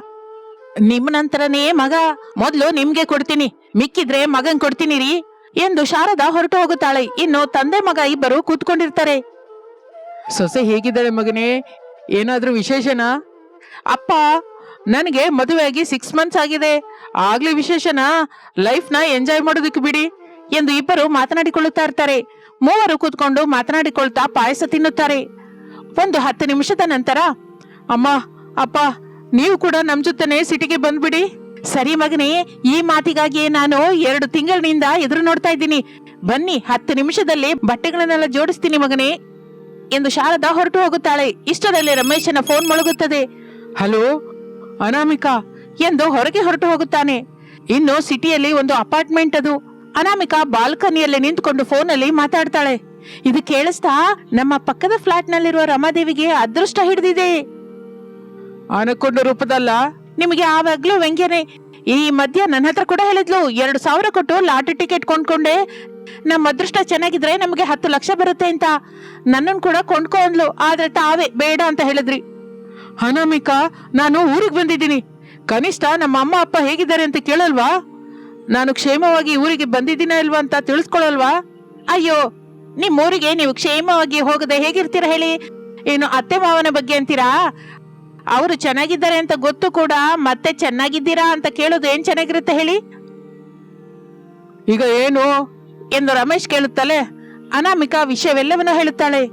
ನಿಮ್ ನಂತರನೇ ಮಗ. ಮೊದ್ಲು ನಿಮ್ಗೆ ಕೊಡ್ತೀನಿ. ಮಿಕ್ಕಿದ್ರೆ ಮಗನ್ ಕೊಡ್ತೀನಿ ರೀ ಎಂದು ಶಾರದಾ ಹೊರಟು ಹೋಗುತ್ತಾಳೆ. ಇನ್ನು ತಂದೆ ಮಗ ಇಬ್ಬರು ಕೂತ್ಕೊಂಡಿರ್ತಾರೆ. ಸೊಸೆ ಹೇಗಿದ್ದಾಳೆ ಮಗನೇ? ಏನಾದ್ರೂ ವಿಶೇಷನಾ? ಅಪ್ಪ ನನಗೆ ಮದುವೆಯಾಗಿ ಸಿಕ್ಸ್ ಮಂತ್ಸ್ ಆಗಿದೆ. ಆಗ್ಲಿ ವಿಶೇಷನಾ? ಲೈಫ್ನ ಎಂಜಾಯ್ ಮಾಡೋದಕ್ಕೆ ಬಿಡಿ ಎಂದು ಇಬ್ಬರು ಮಾತನಾಡಿಕೊಳ್ಳುತ್ತಾ ಇರ್ತಾರೆ. ಮೂವರು ಕೂತ್ಕೊಂಡು ಮಾತನಾಡಿಕೊಳ್ತಾ ಪಾಯಸ ತಿನ್ನುತ್ತಾರೆ. ಒಂದು ಹತ್ತು ನಿಮಿಷದ ನಂತರ ಅಮ್ಮ ಅಪ್ಪ ನೀವು ಕೂಡ ನಮ್ಮ ಜೊತೆನೆ ಸಿಟಿಗೆ ಬಂದ್ಬಿಡಿ. ಸರಿ ಮಗನೇ, ಈ ಮಾತಿಗಾಗಿಯೇ ನಾನು ಎರಡು ತಿಂಗಳಿನಿಂದ ಎದುರು ನೋಡ್ತಾ ಇದ್ದೀನಿ. ಬನ್ನಿ, ಹತ್ತು ನಿಮಿಷದಲ್ಲಿ ಬಟ್ಟೆಗಳನ್ನೆಲ್ಲ ಜೋಡಿಸ್ತೀನಿ ಮಗನೇ ಎಂದು ಶಾರದಾ ಹೊರಟು ಹೋಗುತ್ತಾಳೆ. ಇಷ್ಟರಲ್ಲಿ ರಮೇಶನ ಫೋನ್ ಮೊಳಗುತ್ತದೆ. ಹಲೋ, ಅನಾಮಿಕಾ ಎಂದು ಹೊರಗೆ ಹೊರಟು ಹೋಗುತ್ತಾನೆ. ಇನ್ನು ಸಿಟಿಯಲ್ಲಿ ಒಂದು ಅಪಾರ್ಟ್ಮೆಂಟ್ ಅದು. ಅನಾಮಿಕಾ ಬಾಲ್ಕನಿಯಲ್ಲಿ ನಿಂತ್ಕೊಂಡು ಫೋನಲ್ಲಿ ಮಾತಾಡ್ತಾಳೆ. ಇದು ಕೇಳಿಸ್ತಾ ನಮ್ಮ ಪಕ್ಕದ ಫ್ಲಾಟ್ ನಲ್ಲಿರುವ ರಮಾದೇವಿಗೆ ಅದೃಷ್ಟ ಹಿಡಿದಿದೆ. ಆನಕೊಂಡ ರೂಪದಲ್ಲ? ನಿಮಗೆ ಆವಾಗ್ಲೂ ವ್ಯಂಗ್ಯನೇ. ಈ ಮಧ್ಯ ನನ್ನ ಹತ್ರ ಕೂಡ ಹೇಳಿದ್ಲು, ಎರಡು ಸಾವಿರ ಕೊಟ್ಟು ಲಾಟರಿ ಟಿಕೆಟ್ ಕೊಂಡ್ಕೊಂಡೆ. ನಮ್ಮ ಅದೃಷ್ಟ ಚೆನ್ನಾಗಿದ್ರೆ ನಮಗೆ ಹತ್ತು ಲಕ್ಷ ಬರುತ್ತೆ ಅಂತ. ನನ್ನನ್ನು ಕೂಡ ಕೊಂಡ್ಕೊ ಅಂದ್ಲು, ಆದ್ರೆ ತಾವೇ ಬೇಡ ಅಂತ ಹೇಳಿದ್ರಿ. ಅನಾಮಿಕಾ ನಾನು ಊರಿಗೆ ಬಂದಿದ್ದೀನಿ. ಕನಿಷ್ಠ ನಮ್ಮ ಅಮ್ಮ, ಅಪ್ಪ ಹೇಗಿದ್ದಾರೆ ಅಂತ ಕೇಳಲ್ವಾ? ನಾನು ಕ್ಷೇಮವಾಗಿ ಊರಿಗೆ ಬಂದಿದ್ದೀನ ಇಲ್ವಾ ಅಂತ ತಿಳಿಸ್ಕೊಳಲ್ವಾ? ಅಯ್ಯೋ, ನಿಮ್ಮೂರಿಗೆ ಊರಿಗೆ ನೀವು ಕ್ಷೇಮವಾಗಿ ಹೋಗದೆ ಹೇಗಿರ್ತೀರಾ ಹೇಳಿ? ಏನು ಅತ್ತೆ ಮಾವನ ಬಗ್ಗೆ ಅಂತೀರಾ? ಅವರು ಚೆನ್ನಾಗಿದ್ದಾರೆ ಅಂತ ಗೊತ್ತು ಕೂಡ ಮತ್ತೆ ಚೆನ್ನಾಗಿದ್ದೀರಾ ಅಂತ ಕೇಳೋದು ಏನ್ ಚೆನ್ನಾಗಿರುತ್ತೆ ಹೇಳಿ? ಈಗ ಏನು? ಎಂದು ರಮೇಶ್ ಕೇಳುತ್ತಾಳೆ ಅನಾಮಿಕಾ ವಿಷಯವೆಲ್ಲವನ್ನೂ ಹೇಳುತ್ತಾಳೆ.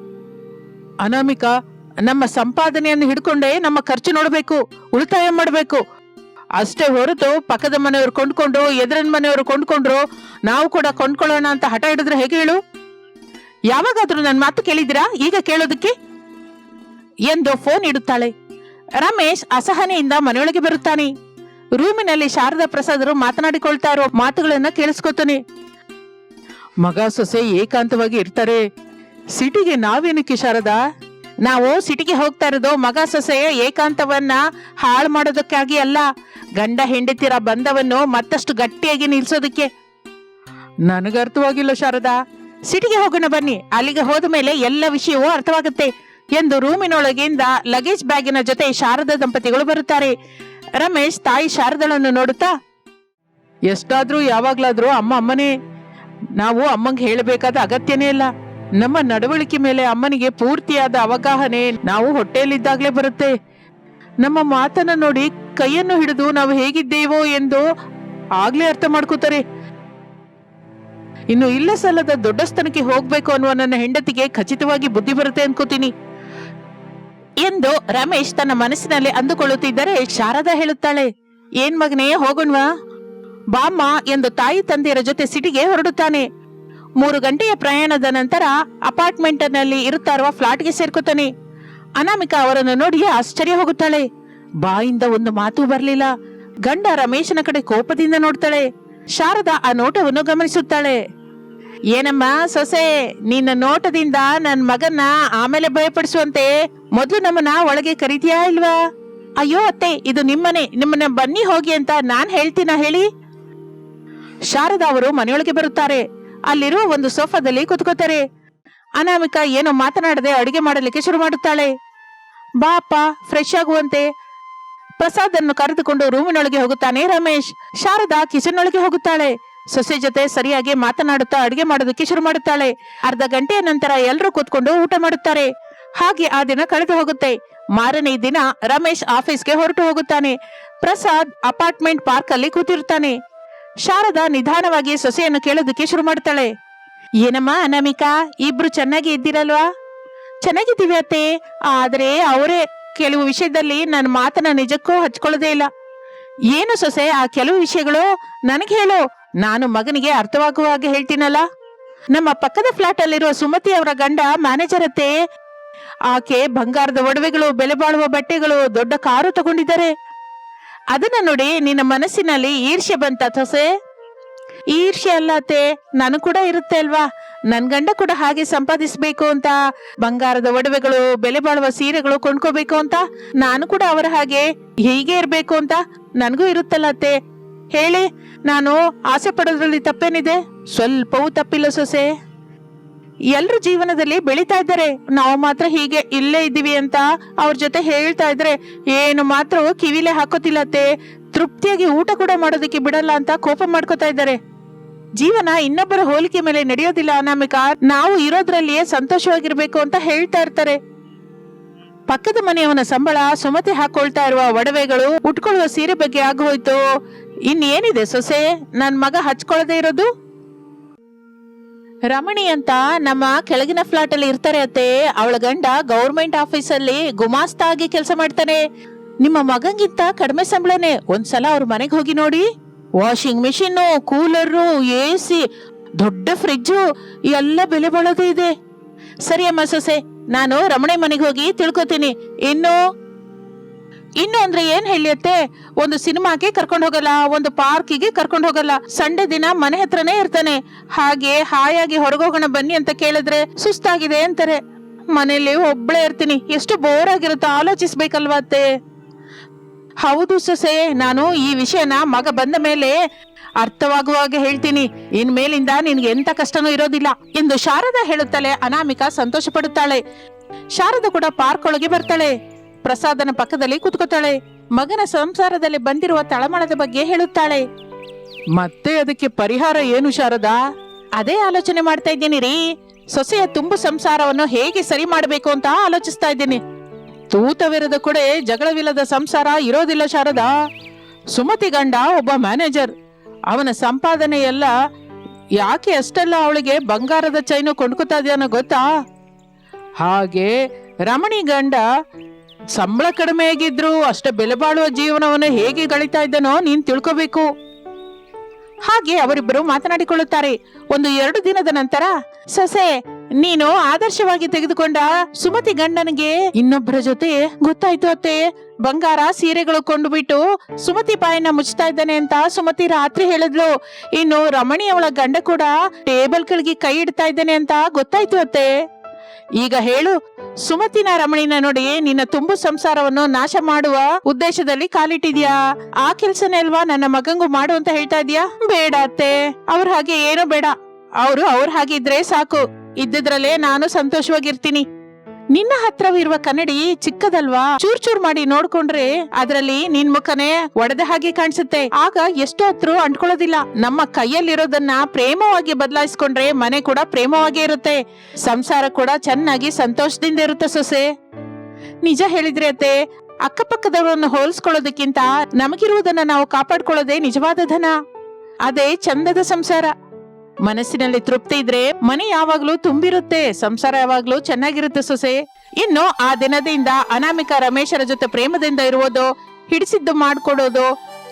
ಅನಾಮಿಕಾ ನಮ್ಮ ಸಂಪಾದನೆಯನ್ನು ಹಿಡ್ಕೊಂಡೇ ನಮ್ಮ ಖರ್ಚು ನೋಡಬೇಕು ಉಳಿತಾಯ ಮಾಡಬೇಕು. ಅಷ್ಟೇ ಹೊರತು ಪಕ್ಕದ ಮನೆಯವರು ಕೊಂಡ್ಕೊಂಡು ಎದುರಿನ ಮನೆಯವರು ಕೊಂಡ್ಕೊಂಡ್ರು ನಾವು ಕೂಡ ಕೊಂಡ್ಕೊಳ್ಳೋಣ ಅಂತ ಹಠ ಹಿಡಿದ್ರೆ ಹೇಗೆ ಹೇಳು? ಯಾವಾಗಾದ್ರೂ ನನ್ನ ಮಾತು ಕೇಳಿದಿರಾ ಈಗ ಕೇಳೋದಕ್ಕೆ? ಎಂದು ಫೋನ್ ಇಡುತ್ತಾಳೆ. ರಮೇಶ್ ಅಸಹನೆಯಿಂದ ಮನೆಯೊಳಗೆ ಬರುತ್ತಾನೆ. ರೂಮಿನಲ್ಲಿ ಶಾರದಾ ಪ್ರಸಾದರು ಮಾತನಾಡಿಕೊಳ್ತಾ ಇರೋ ಮಾತುಗಳನ್ನ ಕೇಳಿಸ್ಕೊತಾನೆ. ಮಗ ಸೊಸೆ ಏಕಾಂತವಾಗಿ ಇರ್ತಾರೆ. ಸಿಟಿಗೆ ನಾವೇನಕ್ಕೆ ಶಾರದಾ? ನಾವು ಸಿಟಿಗೆ ಹೋಗ್ತಾ ಇರೋದು ಮಗ ಸೊಸೆ ಏಕಾಂತವನ್ನ ಹಾಳು ಮಾಡೋದಕ್ಕಾಗಿ ಅಲ್ಲ. ಗಂಡ ಹೆಂಡತಿರ ಬಂಧವನ್ನು ಮತ್ತಷ್ಟು ಗಟ್ಟಿಯಾಗಿ ನಿಲ್ಸೋದಕ್ಕೆ. ನನಗರ್ಥವಾಗಿಲ್ಲ ಶಾರದಾ. ಸಿಟಿಗೆ ಹೋಗೋಣ ಬನ್ನಿ. ಅಲ್ಲಿಗೆ ಹೋದ ಮೇಲೆ ಎಲ್ಲ ವಿಷಯವೂ ಅರ್ಥವಾಗುತ್ತೆ. ಎಂದು ರೂಮಿನೊಳಗಿಂದ ಲಗೇಜ್ ಬ್ಯಾಗಿನ ಜೊತೆ ಶಾರದಾ ದಂಪತಿಗಳು ಬರುತ್ತಾರೆ. ರಮೇಶ್ ತಾಯಿ ಶಾರದಳನ್ನು ನೋಡುತ್ತಾ, ಎಷ್ಟಾದ್ರೂ ಯಾವಾಗ್ಲಾದ್ರೂ ಅಮ್ಮ ಅಮ್ಮನೇ, ನಾವು ಅಮ್ಮಂಗೆ ಹೇಳಬೇಕಾದ ಅಗತ್ಯನೇ ಇಲ್ಲ. ನಮ್ಮ ನಡವಳಿಕೆ ಮೇಲೆ ಅಮ್ಮನಿಗೆ ಪೂರ್ತಿಯಾದ ಅವಗಾಹನೆ ನಾವು ಹೊಟ್ಟೆಯಲ್ಲಿದ್ದಾಗಲೇ ಬರುತ್ತೆ. ನಮ್ಮ ಮಾತನ್ನ ನೋಡಿ ಕೈಯನ್ನು ಹಿಡಿದು ನಾವು ಹೇಗಿದ್ದೇವೋ ಎಂದು ಆಗ್ಲೇ ಅರ್ಥ ಮಾಡ್ಕೋತಾರೆ. ಇನ್ನು ಇಲ್ಲ ಸಲ್ಲದ ದೊಡ್ಡ ಸ್ಥಾನಕ್ಕೆ ಹೋಗ್ಬೇಕು ಅನ್ನುವ ನನ್ನ ಹೆಂಡತಿಗೆ ಖಚಿತವಾಗಿ ಬುದ್ಧಿ ಬರುತ್ತೆ ಅನ್ಕೋತೀನಿ. ಎಂದು ರಮೇಶ್ ತನ್ನ ಮನಸ್ಸಿನಲ್ಲಿ ಅಂದುಕೊಳ್ಳುತ್ತಿದ್ದರೆ ಶಾರದಾ ಹೇಳುತ್ತಾಳೆ, ಏನ್ ಮಗನೇ, ಹೋಗೋಣ್ವಾ? ಬಾಮ್ಮ, ಎಂದು ತಾಯಿ ತಂದೆಯರ ಜೊತೆ ಸಿಟಿಗೆ ಹೊರಡುತ್ತಾನೆ. ಮೂರು ಗಂಟೆಯ ಪ್ರಯಾಣದ ನಂತರ ಅಪಾರ್ಟ್ಮೆಂಟ್ನಲ್ಲಿ ಇರುತ್ತಾ ಇರುವ ಫ್ಲಾಟ್ಗೆ ಸೇರ್ಕೊತಾನೆ. ಅನಾಮಿಕಾ ಅವರನ್ನು ನೋಡಿ ಆಶ್ಚರ್ಯ ಹೋಗುತ್ತಾಳೆ. ಬಾಯಿಂದ ಒಂದು ಮಾತು ಬರಲಿಲ್ಲ. ಗಂಡ ರಮೇಶನ ಕಡೆ ಕೋಪದಿಂದ ನೋಡ್ತಾಳೆ. ಶಾರದಾ ಆ ನೋಟವನ್ನು ಗಮನಿಸುತ್ತಾಳೆ. ಏನಮ್ಮ ಸೊಸೆ, ನಿನ್ನ ನೋಟದಿಂದ ನನ್ ಮಗನ್ನ ಆಮೇಲೆ ಭಯಪಡಿಸುವಂತೆ ಮೊದಲು ನಮ್ಮನ್ನ ಒಳಗೆ ಕರೀತೀಯಾ ಇಲ್ವಾ? ಅಯ್ಯೋ ಅತ್ತೆ, ಇದು ನಿಮ್ಮನೆ, ನಿಮ್ಮನ್ನ ಬನ್ನಿ ಹೋಗಿ ಅಂತ ನಾನ್ ಹೇಳ್ತೀನ ಹೇಳಿ? ಶಾರದಾ ಅವರು ಮನೆಯೊಳಗೆ ಬರುತ್ತಾರೆ. ಅಲ್ಲಿರುವ ಒಂದು ಸೋಫಾದಲ್ಲಿ ಕುತ್ಕೋತಾರೆ. ಅನಾಮಿಕಾ ಏನೋ ಮಾತನಾಡದೆ ಅಡುಗೆ ಮಾಡಲಿಕ್ಕೆ ಶುರು ಮಾಡುತ್ತಾಳೆ. ಬಾ ಅಪ್ಪ ಫ್ರೆಶ್ ಆಗುವಂತೆ. ಪ್ರಸಾದ್ ಅನ್ನು ಕರೆದುಕೊಂಡು ರೂಮಿನೊಳಗೆ ಹೋಗುತ್ತಾನೆ ರಮೇಶ್. ಶಾರದಾ ಕಿಚನ್ ಒಳಗೆ ಹೋಗುತ್ತಾಳೆ. ಸೊಸೆ ಜೊತೆ ಸರಿಯಾಗಿ ಮಾತನಾಡುತ್ತಾ ಅಡುಗೆ ಮಾಡೋದಕ್ಕೆ ಶುರು ಮಾಡುತ್ತಾಳೆ. ಅರ್ಧ ಗಂಟೆಯ ನಂತರ ಎಲ್ಲರೂ ಕೂತ್ಕೊಂಡು ಊಟ ಮಾಡುತ್ತಾರೆ. ಹಾಗೆ ಆ ದಿನ ಕಳೆದು ಹೋಗುತ್ತೆ. ಮಾರನೇ ದಿನ ರಮೇಶ್ ಆಫೀಸ್ಗೆ ಹೊರಟು ಹೋಗುತ್ತಾನೆ. ಪ್ರಸಾದ್ ಅಪಾರ್ಟ್ಮೆಂಟ್ ಪಾರ್ಕ್ ಅಲ್ಲಿ ಕೂತಿರುತ್ತಾನೆ. ಶಾರದಾ ನಿಧಾನವಾಗಿ ಸೊಸೆಯನ್ನು ಕೇಳೋದಕ್ಕೆ ಶುರು ಮಾಡ್ತಾಳೆ. ಏನಮ್ಮ ಅನಾಮಿಕಾ, ಇಬ್ರು ಚೆನ್ನಾಗಿ ಇದ್ದೀರಲ್ವಾ? ಚೆನ್ನಾಗಿದ್ದೀವಿ ಅತ್ತೆ. ಆದ್ರೆ ಅವರೇ ಕೆಲವು ವಿಷಯದಲ್ಲಿ ನನ್ನ ಮಾತನ್ನ ನಿಜಕ್ಕೂ ಹಚ್ಕೊಳ್ಳೋದೇ ಇಲ್ಲ. ಏನು ಸೊಸೆ ಆ ಕೆಲವು ವಿಷಯಗಳು? ನನಗೆ ಹೇಳು. ನಾನು ಮಗನಿಗೆ ಅರ್ಥವಾಗುವ ಹಾಗೆ ಹೇಳ್ತೀನಲ್ಲ? ನಮ್ಮ ಪಕ್ಕದ ಫ್ಲಾಟ್ ಅಲ್ಲಿರುವ ಸುಮತಿ ಅವರ ಗಂಡ ಮ್ಯಾನೇಜರ್ ಅತ್ತೆ. ಆಕೆ ಬಂಗಾರದ ಒಡವೆಗಳು, ಬೆಲೆ ಬಾಳುವ ಬಟ್ಟೆಗಳು, ದೊಡ್ಡ ಕಾರು ತಗೊಂಡಿದ್ದಾರೆ. ಅದನ್ನ ನೋಡಿ ನಿನ್ನ ಮನಸ್ಸಿನಲ್ಲಿ ಈರ್ಷ್ಯೆ ಬಂತ ತೊಸೆ ಈರ್ಷ್ಯೆ ಅಲ್ಲ ಅತ್ತೆ, ನಾನು ಕೂಡ ಇರುತ್ತೆ ಅಲ್ವಾ? ನನ್ ಗಂಡ ಕೂಡ ಹಾಗೆ ಸಂಪಾದಿಸ್ಬೇಕು ಅಂತ, ಬಂಗಾರದ ಒಡವೆಗಳು, ಬೆಲೆ ಬಾಳುವ ಸೀರೆಗಳು ಕೊಂಡ್ಕೋಬೇಕು ಅಂತ, ನಾನು ಕೂಡ ಅವರ ಹಾಗೆ ಹೀಗೆ ಇರ್ಬೇಕು ಅಂತ, ನನಗೂ ಇರುತ್ತಲ್ಲ ಅತ್ತೆ. ಹೇಳಿ ನಾನು ಆಸೆ ಪಡೋದ್ರಲ್ಲಿ ತಪ್ಪೇನಿದೆ? ಸ್ವಲ್ಪವೂ ತಪ್ಪಿಲ್ಲ ಸೊಸೆ. ಎಲ್ರ ಜೀವನದಲ್ಲಿ ಬೆಳೀತಾ ಇದ್ದಾರೆ. ನಾವು ಮಾತ್ರ ಹೀಗೆ ಇಲ್ಲೇ ಇದ್ದೀವಿ ಅಂತ ಅವ್ರ ಜೊತೆ ಹೇಳ್ತಾ ಇದ್ರೆ ಏನು ಮಾತ್ರ ಕಿವಿಲೆ ಹಾಕೋತಿಲ್ಲತ್ತೆ ತೃಪ್ತಿಯಾಗಿ ಊಟ ಕೂಡ ಮಾಡೋದಕ್ಕೆ ಬಿಡಲ್ಲ ಅಂತ ಕೋಪ ಮಾಡ್ಕೋತಾ ಇದ್ದಾರೆ. ಜೀವನ ಇನ್ನೊಬ್ಬರ ಹೋಲಿಕೆ ಮೇಲೆ ನಡೆಯೋದಿಲ್ಲ ಅನಾಮಿಕ. ನಾವು ಇರೋದ್ರಲ್ಲಿಯೇ ಸಂತೋಷವಾಗಿರ್ಬೇಕು ಅಂತ ಹೇಳ್ತಾ ಇರ್ತಾರೆ. ಪಕ್ಕದ ಮನೆಯವನ ಸಂಬಳ, ಸುಮತಿ ಹಾಕೊಳ್ತಾ ಇರುವ ಒಡವೆಗಳು, ಉಟ್ಕೊಳ್ಳುವ ಸೀರೆ ಬಗ್ಗೆ ಆಗೋಯ್ತು. ಇನ್ನೇನಿದೆ ಸೊಸೆ? ನನ್ ಮಗ ಹಚ್ಕೊಳ್ಳದೆ ಇರೋದು? ರಮಣಿ ಅಂತ ನಮ್ಮ ಕೆಳಗಿನ ಫ್ಲಾಟ್ ಅಲ್ಲಿ ಇರ್ತಾರೆ ಅತ್ತೆ. ಅವಳ ಗಂಡ ಗೌರ್ಮೆಂಟ್ ಆಫೀಸಲ್ಲಿ ಗುಮಾಸ್ತ ಆಗಿ ಕೆಲಸ ಮಾಡ್ತಾನೆ. ನಿಮ್ಮ ಮಗಂಗಿಂತ ಕಡಿಮೆ ಸಂಬಳನೇ. ಒಂದ್ಸಲ ಅವ್ರ ಮನೆಗೆ ಹೋಗಿ ನೋಡಿ. Washing machine cooler, A C, ದೊಡ್ಡ ಫ್ರಿಜ್ಜು ಎಲ್ಲ ಬೆಲೆ ಬಾಳೋದು ಇದೆ. ಸರಿ ಅಮ್ಮ ಸೊಸೆ, ನಾನು ರಮಣಿ ಮನೆಗೆ ಹೋಗಿ ತಿಳ್ಕೊತೀನಿ. ಇನ್ನು ಇನ್ನು ಅಂದ್ರೆ ಏನ್ ಹೇಳಿಯತ್ತೆ? ಒಂದು ಸಿನಿಮಾಕ್ಕೆ ಕರ್ಕೊಂಡು ಹೋಗಲ್ಲ, ಒಂದು ಪಾರ್ಕಿಗೆ ಕರ್ಕೊಂಡು ಹೋಗಲ್ಲ. ಸಂಡೆ ದಿನ ಮನೆ ಹತ್ರನೇ ಇರ್ತಾನೆ. ಹಾಗೆ ಹಾಯಾಗಿ ಹೊರಗೋಗೋಣ ಬನ್ನಿ ಅಂತ ಕೇಳಿದ್ರೆ ಸುಸ್ತಾಗಿದೆ ಅಂತಾರೆ. ಮನೇಲಿ ಒಬ್ಳೇ ಇರ್ತೀನಿ. ಎಷ್ಟು ಬೋರ್ ಆಗಿರುತ್ತೋ, ಆಲೋಚಿಸ್ಬೇಕಲ್ವಾ ಅತ್ತೆ? ಹೌದು ಸೊಸೆ, ನಾನು ಈ ವಿಷಯನ ಮಗ ಬಂದ ಮೇಲೆ ಅರ್ಥವಾಗುವ ಹಾಗೆ ಹೇಳ್ತೀನಿ. ಇನ್ ಮೇಲಿಂದ ನಿನ್ಗೆ ಎಂತ ಕಷ್ಟನೂ ಇರೋದಿಲ್ಲ. ಎಂದು ಶಾರದಾ ಹೇಳುತ್ತಾಳೆ ಅನಾಮಿಕಾ ಸಂತೋಷ ಪಡುತ್ತಾಳೆ ಶಾರದಾ ಕೂಡ ಪಾರ್ಕ್ ಒಳಗೆ ಬರ್ತಾಳೆ. ಪ್ರಸಾದನ ಪಕ್ಕದಲ್ಲಿ ಕೂತ್ಕೋತಾಳೆ. ಮಗನ ಸಂಸಾರದಲ್ಲಿ ಬಂದಿರುವ ತಳಮಳದ ಬಗ್ಗೆ ಹೇಳುತ್ತಾಳೆ. ಮತ್ತೆ ಅದಕ್ಕೆ ಪರಿಹಾರ ಏನು ಶಾರದಾ? ಅದೇ ಆಲೋಚನೆ ಮಾಡ್ತಾ ಇದ್ದೀನಿ ರೀ. ಸೊಸೆಯ ತುಂಬು ಸಂಸಾರವನ್ನು ಹೇಗೆ ಸರಿ ಮಾಡಬೇಕು ಅಂತ ಆಲೋಚಿಸ್ತಾ ಇದ್ದೀನಿ. ತೂತವಿರದ ಕೊಡೆ ಜಗಳವಿಲ್ಲದ ಸಂಸಾರ ಇರೋದಿಲ್ಲ ಶಾರದಾ. ಸುಮತಿ ಗಂಡ ಒಬ್ಬ ಮ್ಯಾನೇಜರ್. ಅವನ ಸಂಪಾದನೆ ಎಲ್ಲ ಯಾಕೆ ಅಷ್ಟೆಲ್ಲ ಅವಳಿಗೆ ಬಂಗಾರದ ಚೈನು ಕೊಂಡ್ಕೊತಾ ಇದೆಯನ್ನೋ ಗೊತ್ತಾ? ಹಾಗೆ ರಮಣಿ ಗಂಡ ಸಂಬಳ ಕಡಿಮೆ ಆಗಿದ್ರು ಅಷ್ಟೇ ಬೆಲೆ ಬಾಳುವ ಜೀವನವನ್ನು ಹೇಗೆ ಗಳಿತಾ ಇದ್ದನೋ ನೀನ್ ತಿಳ್ಕೋಬೇಕು. ಹಾಗೆ ಅವರಿಬ್ಬರು ಮಾತನಾಡಿಕೊಳ್ಳುತ್ತಾರೆ. ಒಂದು ಎರಡು ದಿನದ ನಂತರ, ಸೊಸೆ, ನೀನು ಆದರ್ಶವಾಗಿ ತೆಗೆದುಕೊಂಡ ಸುಮತಿ ಗಂಡನಿಗೆ ಇನ್ನೊಬ್ಬರ ಜೊತೆ ಗೊತ್ತಾಯ್ತು ಅತ್ತೆ. ಬಂಗಾರ, ಸೀರೆಗಳು ಕೊಂಡುಬಿಟ್ಟು ಸುಮತಿ ಬಾಯನ್ನ ಮುಚ್ತಾ ಇದ್ದಾನೆ ಅಂತ ಸುಮತಿ ರಾತ್ರಿ ಹೇಳಿದ್ಲು. ಇನ್ನು ರಮಣಿ ಅವಳ ಗಂಡ ಕೂಡ ಟೇಬಲ್ ಕೆಳಗೆ ಕೈ ಇಡ್ತಾ ಇದ್ದಾನೆ ಅಂತ ಗೊತ್ತಾಯ್ತು ಅತ್ತೆ. ಈಗ ಹೇಳು, ಸುಮತಿನ ರಮಣಿನ ನೋಡಿ ನಿನ್ನ ತುಂಬು ಸಂಸಾರವನ್ನು ನಾಶ ಮಾಡುವ ಉದ್ದೇಶದಲ್ಲಿ ಕಾಲಿಟ್ಟಿದ್ಯಾ? ಆ ಕೆಲ್ಸನೇ ಅಲ್ವಾ ನನ್ನ ಮಗಂಗೂ ಮಾಡು ಅಂತ ಹೇಳ್ತಾ ಇದ್ಯಾ? ಬೇಡ ಅತ್ತೆ, ಅವ್ರ ಹಾಗೆ ಏನೂ ಬೇಡ. ಅವರು ಅವ್ರ ಹಾಗೆ ಇದ್ರೆ ಸಾಕು. ಇದ್ದಿದ್ರಲ್ಲೇ ನಾನು ಸಂತೋಷವಾಗಿರ್ತೀನಿ. ನಿನ್ನ ಹತ್ರವಿರುವ ಕನ್ನಡಿ ಚಿಕ್ಕದಲ್ವಾ? ಚೂರ್ ಚೂರ್ ಮಾಡಿ ನೋಡ್ಕೊಂಡ್ರೆ ಅದ್ರಲ್ಲಿ ನಿನ್ ಮುಖನೇ ಒಡೆದ ಹಾಗೆ ಕಾಣಿಸುತ್ತೆ. ಆಗ ಎಷ್ಟು ಹತ್ರ ಅಂಟ್ಕೊಳ್ಳೋದಿಲ್ಲ. ನಮ್ಮ ಕೈಯಲ್ಲಿರೋದನ್ನ ಪ್ರೇಮವಾಗಿ ಬದಲಾಯಿಸ್ಕೊಂಡ್ರೆ ಮನೆ ಕೂಡ ಪ್ರೇಮವಾಗಿ ಇರುತ್ತೆ. ಸಂಸಾರ ಕೂಡ ಚೆನ್ನಾಗಿ ಸಂತೋಷದಿಂದ ಇರುತ್ತೆ ಸೊಸೆ. ನಿಜ ಹೇಳಿದ್ರೆ ಅತ್ತೆ, ಅಕ್ಕಪಕ್ಕದವರನ್ನು ಹೋಲಿಸ್ಕೊಳ್ಳೋದಕ್ಕಿಂತ ನಮಗಿರುವುದನ್ನ ನಾವು ಕಾಪಾಡ್ಕೊಳ್ಳೋದೇ ನಿಜವಾದ ಧನ. ಅದೇ ಚಂದದ ಸಂಸಾರ. ಮನಸ್ಸಿನಲ್ಲಿ ತೃಪ್ತಿ ಇದ್ರೆ ಮನೆ ಯಾವಾಗ್ಲೂ ತುಂಬಿರುತ್ತೆ, ಸಂಸಾರ ಯಾವಾಗ್ಲೂ ಚೆನ್ನಾಗಿರುತ್ತೆ ಸೊಸೆ. ಇನ್ನು ಆ ದಿನದಿಂದ ಅನಾಮಿಕ ರಮೇಶರ ಜೊತೆ ಪ್ರೇಮದಿಂದ ಇರುವುದು, ಹಿಡಿಸಿದ್ದು ಮಾಡ್ಕೊಡೋದು,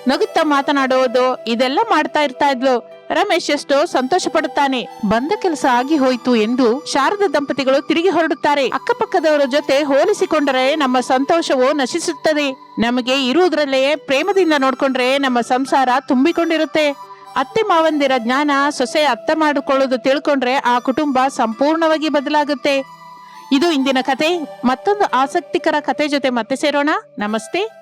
ನಗುತ್ತಾ ಮಾತನಾಡೋದು, ಇದೆಲ್ಲ ಮಾಡ್ತಾ ಇರ್ತಾ ಇದ್ಲು. ರಮೇಶ್ ಎಷ್ಟೋ ಸಂತೋಷ ಪಡುತ್ತಾನೆ. ಬಂದ ಕೆಲಸ ಆಗಿ ಹೋಯ್ತು ಎಂದು ಶಾರದ ದಂಪತಿಗಳು ತಿರುಗಿ ಹೊರಡುತ್ತಾರೆ. ಅಕ್ಕಪಕ್ಕದವರ ಜೊತೆ ಹೋಲಿಸಿಕೊಂಡರೆ ನಮ್ಮ ಸಂತೋಷವು ನಶಿಸುತ್ತದೆ. ನಮಗೆ ಇರುವುದರಲ್ಲೇ ಪ್ರೇಮದಿಂದ ನೋಡ್ಕೊಂಡ್ರೆ ನಮ್ಮ ಸಂಸಾರ ತುಂಬಿಕೊಂಡಿರುತ್ತೆ. ಅತ್ತೆ ಮಾವಂದಿರ ಜ್ಞಾನ ಸೊಸೆ ಅರ್ಥ ಮಾಡಿಕೊಳ್ಳೋದು ತಿಳ್ಕೊಂಡ್ರೆ ಆ ಕುಟುಂಬ ಸಂಪೂರ್ಣವಾಗಿ ಬದಲಾಗುತ್ತೆ. ಇದು ಇಂದಿನ ಕತೆ. ಮತ್ತೊಂದು ಆಸಕ್ತಿಕರ ಕತೆ ಜೊತೆ ಮತ್ತೆ ಸೇರೋಣ. ನಮಸ್ತೆ.